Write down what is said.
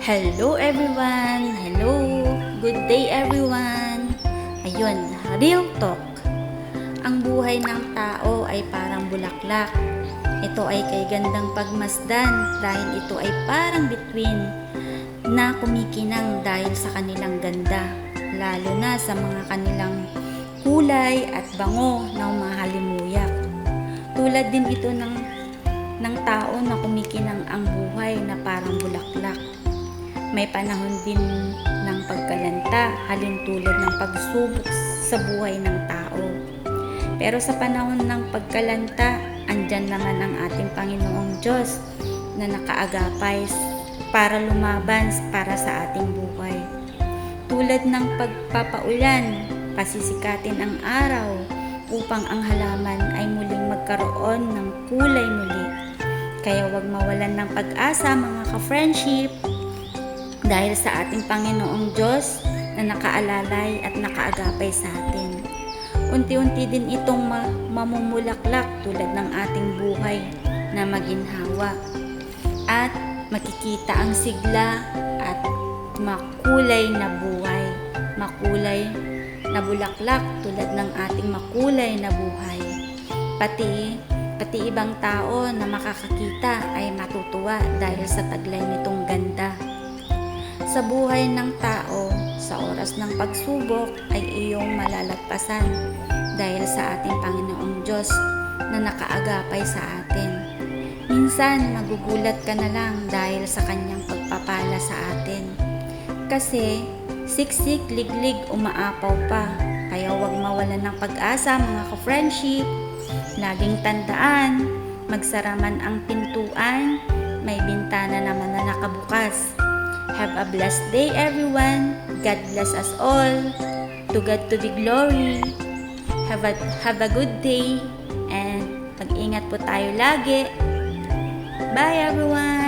Hello everyone! Hello! Good day everyone! Ayun, real talk. Ang buhay ng tao ay parang bulaklak. Ito ay kay gandang pagmasdan dahil ito ay parang between na kumikinang dahil sa kanilang ganda. Lalo na sa mga kanilang kulay at bango ng mga halimuyak. Tulad din ito ng ng tao na kumikinang ang buhay na parang bulaklak. May panahon din ng pagkalanta, halin tulad ng pagsubok sa buhay ng tao. Pero sa panahon ng pagkalanta, andyan naman ang ating Panginoong Diyos na nakaagapay para lumaban para sa ating buhay. Tulad ng pagpapaulan, pasisikatin ang araw upang ang halaman ay muling magkaroon ng kulay muli. Kaya huwag mawalan ng pag-asa mga ka-friendship dahil sa ating Panginoong Diyos na nakaalalay at nakaagapay sa atin. Unti-unti din itong ma- mamumulaklak tulad ng ating buhay na maginhawa. At makikita ang sigla at makulay na buhay. Makulay na bulaklak tulad ng ating makulay na buhay. Pati pati ibang tao na makakakita ay matutuwa dahil sa taglay nitong ganda. Sa buhay ng tao, sa oras ng pagsubok ay iyong malalagpasan dahil sa ating Panginoong Diyos na nakaagapay sa atin. Minsan, magugulat ka na lang dahil sa kanyang pagpapala sa atin. Kasi, siksik, liglig, umaapaw pa. Kaya huwag mawalan ng pag-asa mga ka-friendship. Laging tandaan, magsaraman ang pintuan, may bintana naman na nakabukas. Have a blessed day everyone. God bless us all. To God to be glory. Have a, have a good day and mag-ingat po tayo lagi. Bye everyone!